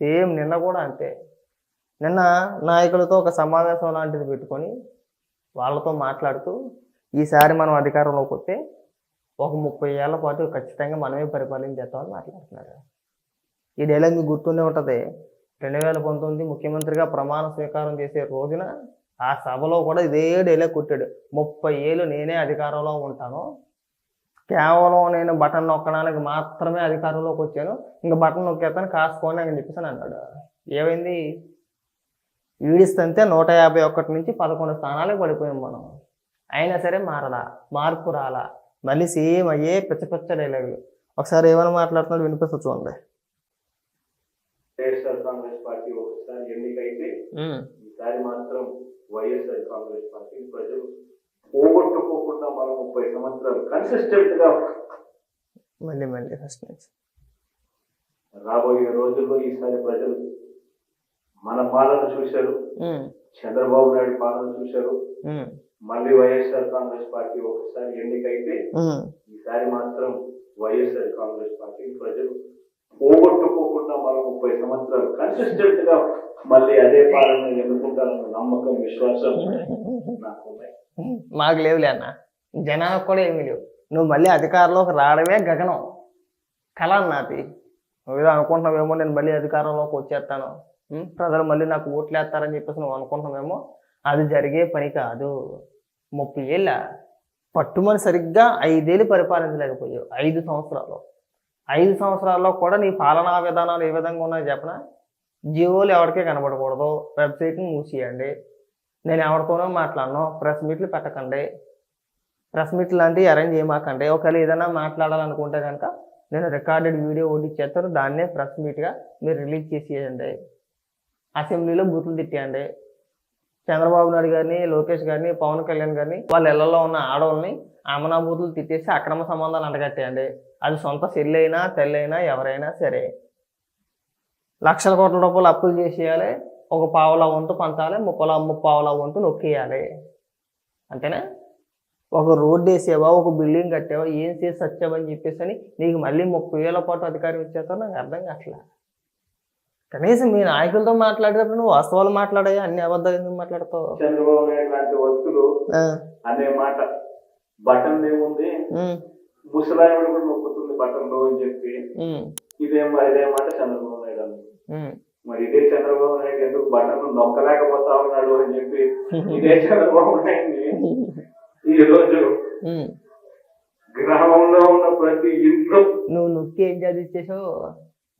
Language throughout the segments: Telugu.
సేమ్ నిన్న కూడా అంతే. నిన్న నాయకులతో ఒక సమావేశం లాంటిది పెట్టుకొని వాళ్ళతో మాట్లాడుతూ ఈసారి మనం అధికారంలోకి వస్తే ఒక ముప్పై ఏళ్ళ పాటు ఖచ్చితంగా మనమే పరిపాలించేస్తామని మాట్లాడుతున్నారు. ఈ డైలాగ్ మీకు గుర్తుండే ఉంటుంది. రెండు వేల పంతొమ్మిది ముఖ్యమంత్రిగా ప్రమాణ స్వీకారం చేసే రోజున ఆ సభలో కూడా ఇదే డైలాగ్ కొట్టాడు. ముప్పై ఏళ్ళు నేనే అధికారంలో ఉంటాను. కేవలం నేను బటన్ నొక్కడానికి మాత్రమే అధికారంలోకి వచ్చాను. ఇంకా బటన్ నొక్కేస్తాను కాసుకోండి అని చెప్పేసి అని అన్నాడు. ఏమైంది? ఈడిస్తే నూట యాభై ఒకటి నుంచి పదకొండు స్థానాలకు పడిపోయాం మనం. అయినా సరే మారలా మార్పు రాలా. మళ్ళీ సేమ్ అయ్యే పిచ్చ పిచ్చ డైలాగులు ఒకసారి ఏమైనా మాట్లాడుతున్నాడు వినిపిస్తా చూడండి. కాంగ్రెస్ పార్టీ ఒకసారి ఎన్నికైతే ఈసారి మాత్రం వైఎస్ఆర్ కాంగ్రెస్ పార్టీ ప్రజలు పోగొట్టుకోకుండా మనం ముప్పై సంవత్సరాలు కన్సిస్టెంట్గా మళ్ళీ మళ్ళీ ఫస్ట్ నుంచి రాబోయే రోజుల్లో ఈసారి ప్రజలు మన పాలన చూశారు. చంద్రబాబు నాయుడు పాలన చూశారు. మళ్ళీ వైఎస్ఆర్ కాంగ్రెస్ పార్టీ ఒకసారి ఎన్నికైతే. ఈసారి మాత్రం వైఎస్ఆర్ కాంగ్రెస్ పార్టీ ప్రజలు పోగొట్టుకోకుండా మనం ముప్పై సంవత్సరాలు కన్సిస్టెంట్గా మళ్ళీ అదే పాలన ఎన్నుకుంటారన్న నమ్మకం విశ్వాసం మాకు లేవులే అన్న. జనాలకు కూడా ఏమీ లేవు. నువ్వు మళ్ళీ అధికారంలోకి రావడమే గగనం. కళ నాది నువ్వు ఏదో అనుకుంటున్నావేమో నేను మళ్ళీ అధికారంలోకి వచ్చేస్తాను. ప్రజలు మళ్ళీ నాకు ఓట్లు వేస్తారని చెప్పేసి నువ్వు అనుకుంటున్నావేమో అది జరిగే పని కాదు. ముప్పై ఏళ్ళ పట్టుమని సరిగ్గా ఐదేళ్ళు పరిపాలించలేకపోయావు. ఐదు సంవత్సరాలు ఐదు సంవత్సరాల్లో కూడా నీ పాలనా విధానాలు ఏ విధంగా ఉన్నాయో చెప్పనా? జియోలు ఎవరికే కనబడకూడదు. వెబ్సైట్ని మూసేయండి నేను ఎవరితోనో మాట్లాడను. ప్రెస్ మీట్లు పెట్టకండి. ప్రెస్ మీట్ లాంటివి అరేంజ్ చేయమాకండి. ఒకవేళ ఏదైనా మాట్లాడాలనుకుంటే కనుక నేను రికార్డెడ్ వీడియో ఒకటి చేస్తాను దాన్నే ప్రెస్ మీట్గా మీరు రిలీజ్ చేసేయండి. అసెంబ్లీలో బూతులు తిట్టేయండి. చంద్రబాబు నాయుడు గారిని లోకేష్ గారిని పవన్ కళ్యాణ్ గారిని వాళ్ళ ఇళ్ళలో ఉన్న ఆడవాళ్ళని అమనా బూతులు తిట్టేసి అక్రమ సంబంధాలు అంటగట్టేయండి. అది సొంత చెల్లైనా తెల్లైనా ఎవరైనా సరే. లక్షల కోట్ల రూపాయలు అప్పులు చేసేయాలి. ఒక పావులా వంతు పంచాలి. ముప్పల ముప్పావులా వంతు నొక్కేయాలి. అంతేనా? ఒక రోడ్డు వేసావా? ఒక బిల్డింగ్ కట్టావా? ఏం చేసి సత్యావని చెప్పేసి అని నీకు మళ్ళీ ముప్పై వేల పాటు అధికారం ఇచ్చేస్తావు నాకు అర్థం కావట్లా. కనీసం మీ నాయకులతో మాట్లాడేటప్పుడు నువ్వు వాస్తవాలు మాట్లాడాయా? అన్ని అబద్ధాలు ఎందుకు మాట్లాడతావు? చంద్రబాబు నాయుడు లాంటి వ్యక్తులు ఆ, అనే మాట బటన్ ఏముంది? ఉమ్, ముసలాయన కూడా నొక్కుతుంది బటన్లో అని చెప్పి. ఇదే మాట చంద్రబాబు? బటన్ నొక్కలేకపోతా ఉన్నాడు అని చెప్పి ఇదే చంద్రబాబు నాయుడిని ఈ రోజు. గ్రామంలో ఉన్న ప్రతి ఇంట్లో నువ్వు నొక్కి ఏం చదివించేసావు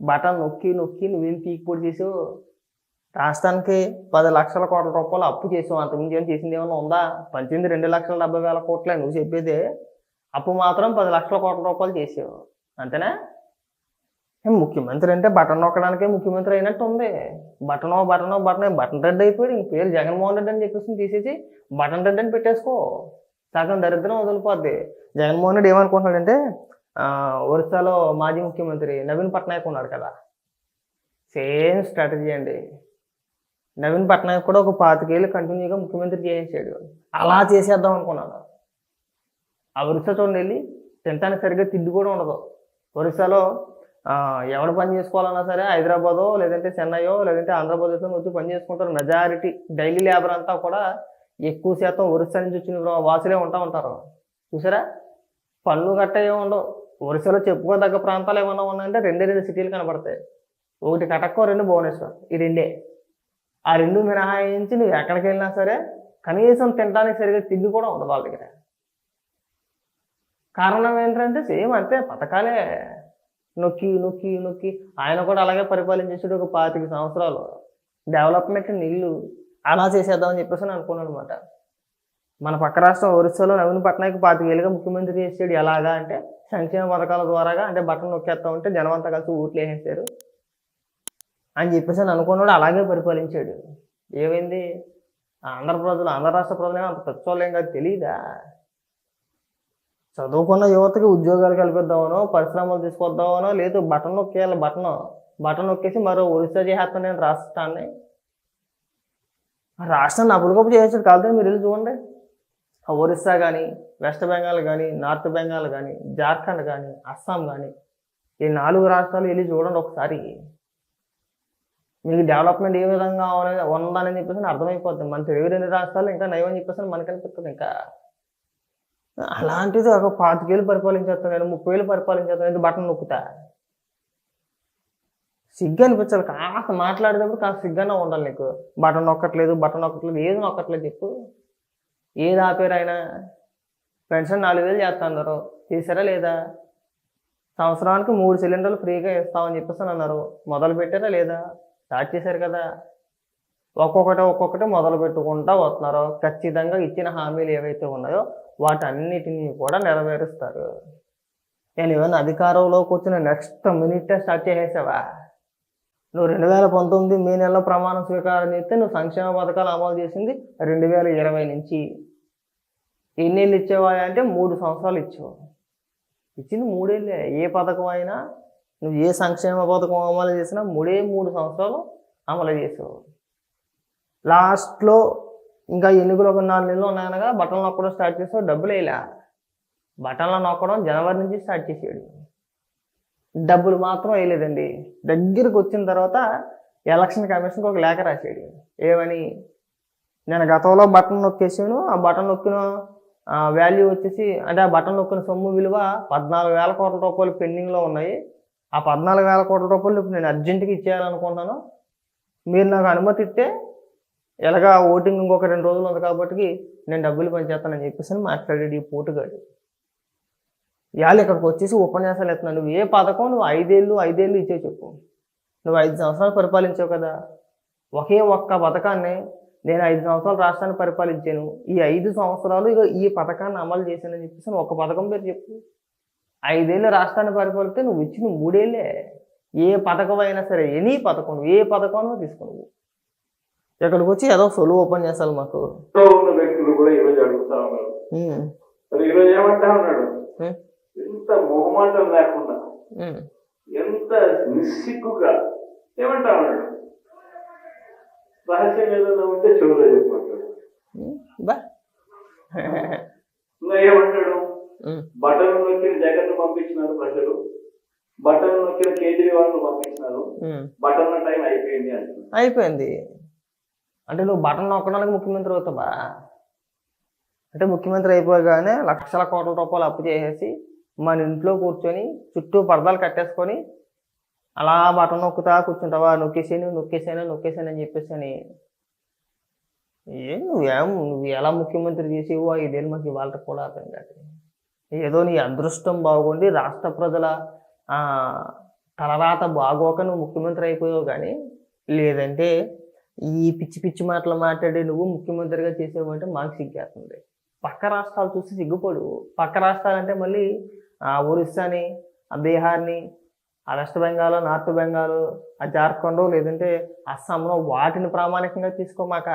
బటన్ నొక్కి నొక్కి నువ్వేం పీకిపొడి చేసావు? రాష్ట్రానికి పది లక్షల కోట్ల రూపాయలు అప్పు చేసావు. అంతకుమించి ఏం చేసింది? ఏమైనా ఉందా? పంచింది రెండు లక్షల డెబ్బై వేల కోట్లే నువ్వు చెప్పేది. అప్పు మాత్రం పది లక్షల కోట్ల రూపాయలు చేసావు. అంతేనా? ముఖ్యమంత్రి అంటే బటన్ నొక్కడానికే ముఖ్యమంత్రి అయినట్టు ఉంది. బటనో బటనో బటన్ బటన్ రెడ్డి అయిపోయాడు. ఇంక పేరు జగన్మోహన్ రెడ్డి అని చెప్పేసి తీసేసి బటన్ రెడ్డి అని పెట్టేసుకో. సగం దరిద్రం వదిలిపోద్ది. జగన్మోహన్ రెడ్డి ఏమనుకుంటున్నాడంటే ఒరిస్సాలో మాజీ ముఖ్యమంత్రి నవీన్ పట్నాయక్ ఉన్నాడు కదా. సేమ్ స్ట్రాటజీ అండి. నవీన్ పట్నాయక్ కూడా ఒక పాతికేళ్ళు కంటిన్యూగా ముఖ్యమంత్రి చేయించాడు. అలా చేసేద్దాం అనుకున్నాను. ఆ ఒరిస్సా చూడండి వెళ్ళి తినటానికి సరిగ్గా తిండి కూడా ఉండదు. ఒరిస్సాలో ఎవడు పని చేసుకోవాలన్నా సరే హైదరాబాదో లేదంటే చెన్నైయో లేదంటే ఆంధ్రప్రదేశ్లో వచ్చి పని చేసుకుంటారు. మెజారిటీ డైలీ లేబర్ అంతా కూడా ఎక్కువ శాతం ఒరిస్సా నుంచి వచ్చిన వాసులే ఉంటా ఉంటారు. చూసారా? పన్ను గట్ట ఏమి ఉండవు. ఒరిస్సాలో చెప్పుకోదగ్గ ప్రాంతాలు ఏమైనా ఉన్నాయంటే రెండే రెండు సిటీలు కనబడతాయి ఒకటి కటక్కో రెండు భువనేశ్వర్. ఈ రెండే. ఆ రెండు మినహాయించి నువ్వు ఎక్కడికి వెళ్ళినా సరే కనీసం తినడానికి సరిగ్గా తిండి కూడా ఉండదు వాళ్ళ దగ్గర. కారణం ఏంటంటే సేమ్ అంతే పథకాలే నొక్కి నొక్కి నొక్కి. ఆయన కూడా అలాగే పరిపాలించేసాడు ఒక పాతిక సంవత్సరాలు. డెవలప్మెంట్ నిల్లు అలా చేసేద్దామని చెప్పేసి నేను అనుకున్నాను అనమాట మన పక్క రాష్ట్రం ఒరిస్సాలో నవీన్ పట్నాయక్ పాతికేళ్ళుగా ముఖ్యమంత్రి చేసాడు ఎలాగా అంటే సంక్షేమ పథకాల ద్వారాగా అంటే బట్టలు నొక్కేస్తా ఉంటే జనం అంతా కలిసి ఓట్లు వేసేసారు అని చెప్పేసి అని అనుకున్నాడు అలాగే పరిపాలించాడు. ఏమైంది? ఆంధ్ర ప్రజలు ఆంధ్ర రాష్ట్ర ప్రజలు అంత పెద్దోళ్ళేం కాదు తెలియదా చదువుకున్న యువతకి ఉద్యోగాలు కల్పిద్దామనో పరిశ్రమలు తీసుకొద్దామనో లేదు బటన్ నొక్కేయాలి బటన్ బటన్ నొక్కేసి మరో ఒరిస్సా చేస్తాను నేను రాష్ట్రాన్ని రాష్ట్రాన్ని అప్పటికప్పుడు చేసాడు కాదు మీరు వెళ్ళి చూడండి. ఒరిస్సా కానీ వెస్ట్ బెంగాల్ కానీ నార్త్ బెంగాల్ కానీ జార్ఖండ్ కానీ అస్సాం కానీ ఈ నాలుగు రాష్ట్రాలు వెళ్ళి చూడండి ఒకసారి. మీకు డెవలప్మెంట్ ఏ విధంగా ఉన్నదని ఉందని చెప్పేసి అర్థమైపోతుంది మన తెలుగు రెండు రాష్ట్రాలు ఇంకా నయమని చెప్పేసి మనకు అనిపిస్తుంది ఇంకా. అలాంటిది ఒక పాతికేళ్ళు పరిపాలించేస్తాను నేను ముప్పై వేలు పరిపాలించేస్తాను ఇది బటన్ నొక్కుతా. సిగ్గు అనిపించాలి కాస్త మాట్లాడేటప్పుడు కాస్త సిగ్గానే ఉండాలి నీకు. బటన్ నొక్కట్లేదు బటన్ నొక్కట్లేదు ఏది నొక్కట్లేదు చెప్పు. ఏది ఆపేరు ఆయన పెన్షన్ నాలుగు వేలు చేస్తున్నారు చేశారా లేదా? సంవత్సరానికి మూడు సిలిండర్లు ఫ్రీగా ఇస్తామని చెప్పేసి అని అన్నారు. మొదలు పెట్టారా లేదా? స్టార్ట్ చేశారు కదా. ఒక్కొక్కటి ఒక్కొక్కటి మొదలు పెట్టుకుంటా వస్తున్నారు. ఖచ్చితంగా ఇచ్చిన హామీలు ఏవైతే ఉన్నాయో వాటన్నిటినీ కూడా నెరవేరుస్తారు. నేను ఏమైనా అధికారంలోకి వచ్చిన నెక్స్ట్ మినిటే స్టార్ట్ చేసేసావా? నువ్వు రెండు వేల పంతొమ్మిది మే నెలలో ప్రమాణ స్వీకారం చేస్తే నువ్వు సంక్షేమ పథకాలు అమలు చేసింది రెండు వేల ఇరవై నుంచి. ఎన్నేళ్ళు ఇచ్చేవా అంటే మూడు సంవత్సరాలు ఇచ్చావు ఇచ్చింది మూడేళ్ళే. ఏ పథకం అయినా నువ్వు ఏ సంక్షేమ పథకం అమలు చేసినా మూడే మూడు సంవత్సరాలు అమలు చేసావు లాస్ట్లో ఇంకా ఎన్నికలు ఒక నాలుగు నెలలు ఉన్నాయనగా బట్టలు నొక్కడం స్టార్ట్ చేసావు డబ్బులు వేయలే. బటన్లు నొక్కడం జనవరి నుంచి స్టార్ట్ చేసాడు. డబ్బులు మాత్రం వేయలేదండి. దగ్గరికి వచ్చిన తర్వాత ఎలక్షన్ కమిషన్కి ఒక లేఖ రాశాడు ఏమని? నేను గతంలో బటన్ నొక్కేసాను ఆ బటన్ నొక్కిన వాల్యూ వచ్చేసి అంటే ఆ బటన్ నొక్కిన సొమ్ము విలువ పద్నాలుగు వేల కోట్ల రూపాయలు పెండింగ్లో ఉన్నాయి. ఆ పద్నాలుగు వేల కోట్ల రూపాయలు ఇప్పుడు నేను అర్జెంటుగా ఇచ్చేయాలనుకుంటున్నాను. మీరు నాకు అనుమతి ఇస్తే ఎలాగా ఓటింగ్ ఇంకొక రెండు రోజులు ఉంది కాబట్టి నేను డబ్బులు పనిచేస్తానని చెప్పేసి అని మాట్లాడాడు ఈ పోటుగాడు. ఇవాళ ఇక్కడికి వచ్చేసి ఉపన్యాసాలు ఎత్తున్నావు నువ్వు ఏ పథకం నువ్వు ఐదేళ్ళు ఐదేళ్ళు ఇచ్చే చెప్పు. నువ్వు ఐదు సంవత్సరాలు పరిపాలించావు కదా. ఒకే ఒక్క పథకాన్ని నేను ఐదు సంవత్సరాలు రాష్ట్రాన్ని పరిపాలించాను. ఈ ఐదు సంవత్సరాలు ఇక ఈ పథకాన్ని అమలు చేశానని చెప్పేసి ఒక పథకం పేరు చెప్పు. ఐదేళ్ళు రాష్ట్రాన్ని పరిపాలిస్తే నువ్వు ఇచ్చిన మూడేళ్ళే. ఏ పథకం అయినా సరే ఎనీ పథకం ఏ పథకం తీసుకున్నావు? ఇక్కడికి వచ్చి ఏదో సొలువు ఓపెన్ చేస్తాను మాకు. ఉన్న వ్యక్తులు కూడా ఈరోజు అడుగుతా ఉన్నారు. మరి ఈరోజు ఏమంటా ఉన్నాడు? ఎంత మొహమాటం లేకుండా. ఎంత నిస్సిగ్గుగా ఏమంటా ఉన్నాడు? రహస్యం ఏదైనా ఉంటే చెవులో చెప్పమంటాడు. ఏమంటాడు? బటన్ నొక్కిన జగన్ పంపించినారు ప్రజలు. బటన్ నొక్కిన కేజ్రీవాల్ పంపించినారు. బటన్ టైం అయిపోయింది అంటున్నారు. అయిపోయింది. అంటే నువ్వు బటన్ నొక్కడానికి ముఖ్యమంత్రి అవుతావా? అంటే ముఖ్యమంత్రి అయిపోగానే లక్షల కోట్ల రూపాయలు అప్పు చేసేసి మన ఇంట్లో కూర్చొని చుట్టూ పరదాలు కట్టేసుకొని అలా బటన్ నొక్కుతా కూర్చుంటావా? నొక్కేసాను నొక్కేసాను నొక్కేసాను అని చెప్పేసి అని. ఏం నువ్వేం నువ్వు ఎలా ముఖ్యమంత్రి చేసేవో ఐదేళ్ళు మాకు ఇవాళ కూడా అర్థం కాదు. ఏదో నీ అదృష్టం బాగుండి రాష్ట్ర ప్రజల తలరాత బాగోక నువ్వు ముఖ్యమంత్రి అయిపోయావు కానీ లేదంటే ఈ పిచ్చి పిచ్చి మాటలు మాట్లాడే నువ్వు ముఖ్యమంత్రిగా చేసావు అంటే మాకు సిగ్గేస్తుంది. పక్క రాష్ట్రాలు చూసి సిగ్గుపడు. పక్క రాష్ట్రాలు అంటే మళ్ళీ ఆ ఒరిస్సాని ఆ బీహార్ని ఆ వెస్ట్ బెంగాల్ నార్త్ బెంగాల్ ఆ జార్ఖండ్ లేదంటే అస్సాంలో వాటిని ప్రామాణికంగా తీసుకోమాక.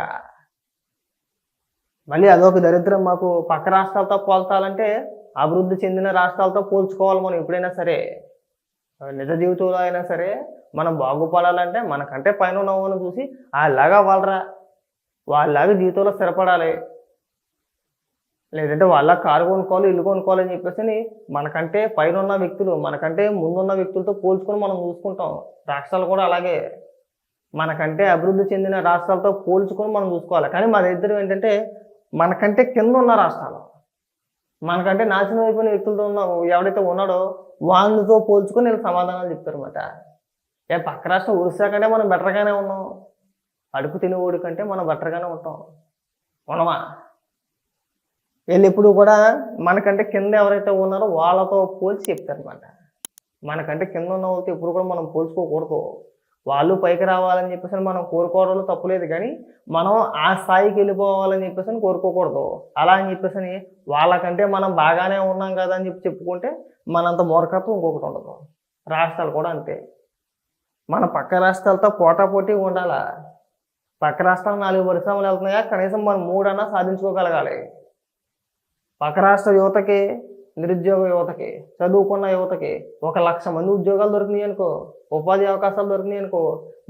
మళ్ళీ అదొక దరిద్రం మాకు. పక్క రాష్ట్రాలతో పోల్చాలంటే అభివృద్ధి చెందిన రాష్ట్రాలతో పోల్చుకోవాలి మనం ఎప్పుడైనా సరే. నిజ జీవితంలో అయినా సరే మనం బాగుపడాలంటే మనకంటే పైన ఉన్నవాళ్ళని చూసి అలాగా వాళ్ళరా? వాళ్ళలాగా జీవితంలో స్థిరపడాలి. లేదంటే వాళ్ళ కారు కొనుక్కోవాలి ఇల్లు కొనుక్కోవాలి అని చెప్పేసి మనకంటే పైన ఉన్న వ్యక్తులు మనకంటే ముందున్న వ్యక్తులతో పోల్చుకొని మనం చూసుకుంటాం. రాష్ట్రాలు కూడా అలాగే. మనకంటే అభివృద్ధి చెందిన రాష్ట్రాలతో పోల్చుకొని మనం చూసుకోవాలి. కానీ మా దగ్గర ఏంటంటే మనకంటే కింద ఉన్న రాష్ట్రాలు. మనకంటే నాశనం అయిపోయిన వ్యక్తులతో ఉన్న ఎవడైతే ఉన్నాడో వాళ్ళతో పోల్చుకొని వీళ్ళు సమాధానాలు చెప్తారు అనమాట ఏ పక్క రాష్ట్రం ఒరిస్సా కంటే మనం బెటర్గానే ఉన్నాం. అడుపు తినేవాడి కంటే మనం బెటర్గానే ఉంటాం. ఉండమా వీళ్ళు ఎప్పుడు కూడా మనకంటే కింద ఎవరైతే ఉన్నారో వాళ్ళతో పోల్చి చెప్తారనమాట మనకంటే కింద ఉన్న వాళ్ళతో ఎప్పుడు కూడా మనం పోల్చుకోకూడదు. వాళ్ళు పైకి రావాలని చెప్పేసి మనం కోరుకోవడంలో తప్పులేదు కానీ మనం ఆ స్థాయికి వెళ్ళిపోవాలని చెప్పేసి అని కోరుకోకూడదు. అలా అని చెప్పేసి అని వాళ్ళకంటే మనం బాగానే ఉన్నాం కదా అని చెప్పి చెప్పుకుంటే మనంత మూర్ఖత్వం ఇంకొకటి ఉండదు. రాష్ట్రాలు కూడా అంతే. మన పక్క రాష్ట్రాలతో పోటాపోటీ ఉండాలా? పక్క రాష్ట్రాలు నాలుగు పరిశ్రమలు వెళ్తున్నాయా? కనీసం మనం మూడన్నా సాధించుకోగలగాలి. పక్క రాష్ట్ర యువతకి నిరుద్యోగ యువతకి చదువుకున్న యువతకి ఒక లక్ష మంది ఉద్యోగాలు దొరికినాయి అనుకో ఉపాధి అవకాశాలు దొరికినాయి అనుకో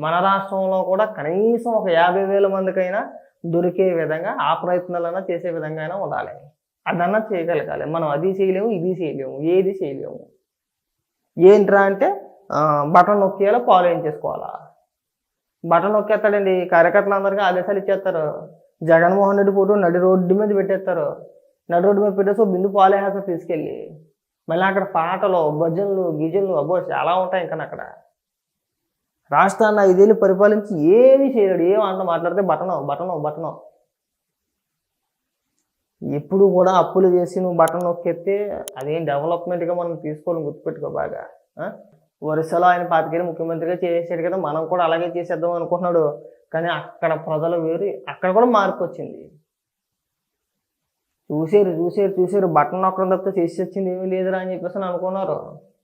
మన రాష్ట్రంలో కూడా కనీసం ఒక యాభై వేల మందికైనా దొరికే విధంగా ఆ ప్రయత్నాలన్నా చేసే విధంగా అయినా ఉండాలి. అదన్నా చేయగలగాలి. మనం అది చేయలేము ఇది చేయలేము ఏది చేయలేము. ఏంట్రా అంటే బటన్ నొక్కేలా పాలు ఏం చేసుకోవాలా బటన్ నొక్కేస్తాడండి. కార్యకర్తలు అందరికీ ఆదేశాలు ఇచ్చేస్తారు. జగన్మోహన్ రెడ్డి ఫోటో నడి రోడ్డు మీద పెట్టేస్తారు. నడు రోడ్డు మీద పెట్టేసి బిందు పాలు తీసుకెళ్ళి మళ్ళీ అక్కడ పాటలు భజనలు గిజన్లు అబ్బో చాలా ఉంటాయి ఇంకా అక్కడ. రాష్ట్రాన్ని ఐదేళ్ళు పరిపాలించి ఏమీ చేయలేడు ఏం అంట మాట్లాడితే బటనో బటనో బటనో. ఎప్పుడు కూడా అప్పులు చేసి నువ్వు బటన్ నొక్కెత్తే అదేం డెవలప్మెంట్గా మనం తీసుకోవాలి గుర్తుపెట్టుకో బాగా వరుసలో ఆయన పాతికేళ్ళు ముఖ్యమంత్రిగా చేసాడు కదా మనం కూడా అలాగే చేసేద్దాం అనుకుంటున్నాడు. కానీ అక్కడ ప్రజలు వేరు అక్కడ కూడా మార్పు వచ్చింది. చూసారు చూసారు చూసారు. బటన్ నొక్కడం తప్పితే చేసి వచ్చింది ఏమీ లేదురా అని చెప్పేసి అని అనుకున్నారు.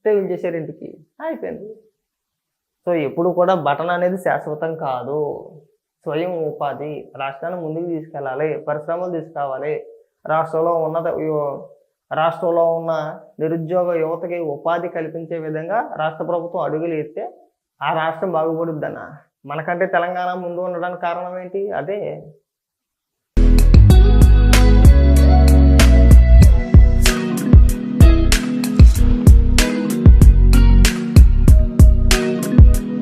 టేబుల్ చేశారు ఇంటికి. అయిపోయింది. సో ఎప్పుడు కూడా బటన్ అనేది శాశ్వతం కాదు. స్వయం ఉపాధి. రాష్ట్రాన్ని ముందుకు తీసుకెళ్ళాలి. పరిశ్రమలు తీసుకురావాలి. రాష్ట్రంలో ఉన్నత రాష్ట్రంలో ఉన్న నిరుద్యోగ యువతకి ఉపాధి కల్పించే విధంగా రాష్ట్ర ప్రభుత్వం అడుగులు ఎత్తే ఆ రాష్ట్రం బాగుపడుద్దన్న మనకంటే తెలంగాణ ముందు ఉండడానికి కారణం ఏంటి? అదే